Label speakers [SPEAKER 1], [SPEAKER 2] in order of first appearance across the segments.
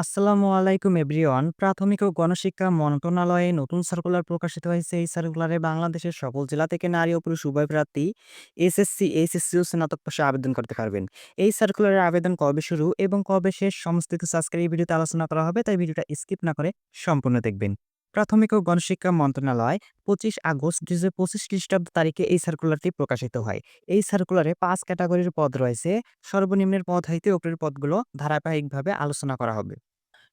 [SPEAKER 1] আসসালামু আলাইকুম এভরিওয়ান। প্রাথমিক ও গণশিক্ষা মন্ত্রণালয়ে নতুন সার্কুলার প্রকাশিত হয়েছে। এই সার্কুলারে বাংলাদেশের সকল জেলা থেকে নারী ও পুরুষ উভয় প্রার্থী এসএসসি, এইচএসসি ও স্নাতক পাশে আবেদন করতে পারবেন। এই সার্কুলারের আবেদন কবে শুরু এবং কবে শেষ সমস্ত কিছু আজকের এই ভিডিওতে আলোচনা করা হবে, তাই ভিডিওটা স্কিপ না করে সম্পূর্ণ দেখবেন। প্রাথমিক ও গণশিক্ষা মন্ত্রণালয় পঁচিশ আগস্ট দুই হাজার পঁচিশ খ্রিস্টাব্দ তারিখে এই সার্কুলারটি প্রকাশিত হয়। এই সার্কুলারে পাঁচ ক্যাটাগরির পদ রয়েছে। সর্বনিম্নের পদ হইতে উপরের পদগুলো ধারাবাহিকভাবে আলোচনা করা হবে।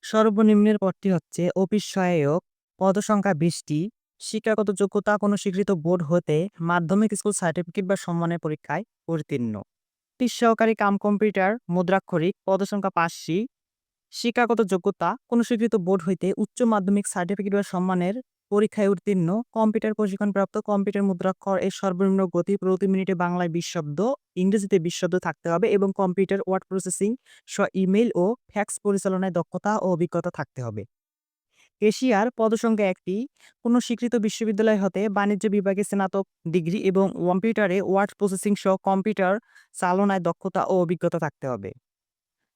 [SPEAKER 1] সর্বনিম্নের পদটি হচ্ছে অফিস সহায়ক, পদসংখ্যা বিশটি, শিক্ষাগত যোগ্যতা কোনো স্বীকৃত বোর্ড হতে মাধ্যমিক স্কুল সার্টিফিকেট বা সম্মানের পরীক্ষায় উত্তীর্ণ। সহকারী কাম কম্পিউটার মুদ্রাক্ষরিক, পদসংখ্যা পাঁচটি শিক্ষাগত যোগ্যতা কোনো স্বীকৃত বোর্ড হইতে উচ্চ মাধ্যমিক সার্টিফিকেট বা সম্মানের পরীক্ষায় উত্তীর্ণ, কম্পিউটার প্রশিক্ষণপ্রাপ্ত কম্পিউটার মুদ্রাক্ষর এর সর্বনিম্ন গতি প্রতি মিনিটে বাংলায় বিশ শব্দ ইংরেজিতে বিশ শব্দ থাকতে হবে এবং কম্পিউটার ওয়ার্ড প্রসেসিং, স ইমেইল ও ফ্যাক্স পরিচালনায় দক্ষতা ও অভিজ্ঞতা থাকতে হবে। এশিয়ার পদসংখ্যা একটি কোনো স্বীকৃত বিশ্ববিদ্যালয় হতে বাণিজ্য বিভাগে স্নাতক ডিগ্রি এবং কম্পিউটারে ওয়ার্ড প্রসেসিং সহ কম্পিউটার চালনায় দক্ষতা ও অভিজ্ঞতা থাকতে হবে।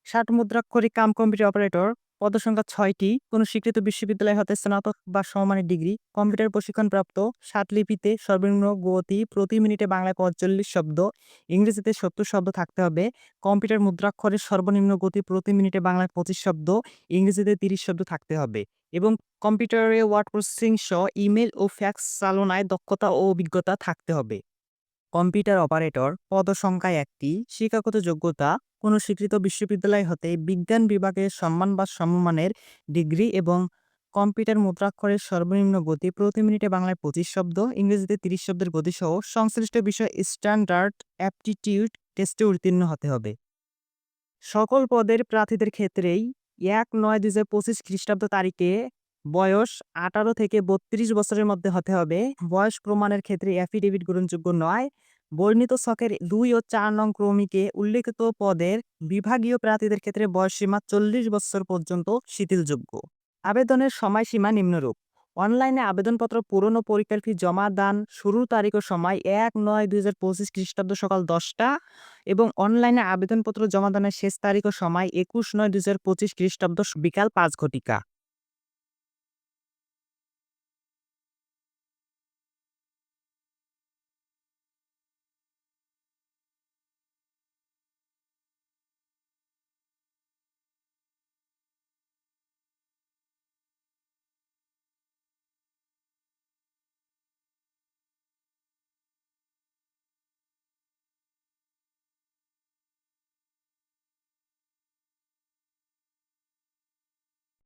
[SPEAKER 1] ষাট মুদ্রাক্ষরিক কাম কম্পিউটার অপারেটর, পদসংখ্যা ছয়টি, কোনো স্বীকৃত বিশ্ববিদ্যালয় হতে স্নাতক বা সমমানের ডিগ্রি, কম্পিউটার প্রশিক্ষণপ্রাপ্ত, ষাট লিপিতে সর্বনিম্ন গতি, প্রতি মিনিটে বাংলায় পঁয়তাল্লিশ শব্দ, ইংরেজিতে সত্তর শব্দ থাকতে হবে, কম্পিউটার মুদ্রাক্ষরের সর্বনিম্ন গতি প্রতি মিনিটে বাংলায় পঁচিশ শব্দ, ইংরেজিতে তিরিশ শব্দ থাকতে হবে এবং কম্পিউটারে ওয়ার্ড প্রসেসিং সহ ইমেল ও ফ্যাক্স চালনায় দক্ষতা ও অভিজ্ঞতা থাকতে হবে। কম্পিউটার অপারেটর, পদসংখ্যা একটি, শিক্ষাগত যোগ্যতা, কোনো স্বীকৃত বিশ্ববিদ্যালয় হতে বিজ্ঞান বিভাগে সম্মান বা সম্মানের ডিগ্রি এবং কম্পিউটার মুদ্রাক্ষরের সর্বনিম্ন গতি প্রতি মিনিটে বাংলায় পঁচিশ শব্দ, ইংরেজিতে তিরিশ শব্দের গতিসহ সংশ্লিষ্ট বিষয় স্ট্যান্ডার্ড অ্যাপটিটিউড টেস্টে উত্তীর্ণ হতে হবে। সকল পদের প্রার্থীদের ক্ষেত্রেই এক নয় দুই হাজার পঁচিশ খ্রিস্টাব্দ তারিখে বয়স আঠারো থেকে বত্রিশ বছরের মধ্যে হতে হবে। বয়স প্রমাণের ক্ষেত্রে অ্যাফিডেভিট গ্রহণযোগ্য নয়। বর্ণিত ছকের দুই ও চার নং ক্রমিকে উল্লেখিত পদের বিভাগীয় প্রার্থীদের ক্ষেত্রে বয়সসীমা চল্লিশ বছর পর্যন্ত শিথিলযোগ্য। আবেদনের সময়সীমা নিম্নরূপ। অনলাইনে আবেদনপত্র পূরণ ও পরীক্ষার ফি জমা দান শুরুর তারিখ ও সময় এক নয় দুই হাজার পঁচিশ খ্রিস্টাব্দ সকাল দশটা এবং অনলাইনে আবেদনপত্র জমা দানের শেষ তারিখ ও সময় একুশ নয় দুই হাজার পঁচিশ খ্রিস্টাব্দ বিকাল পাঁচ ঘটিকা।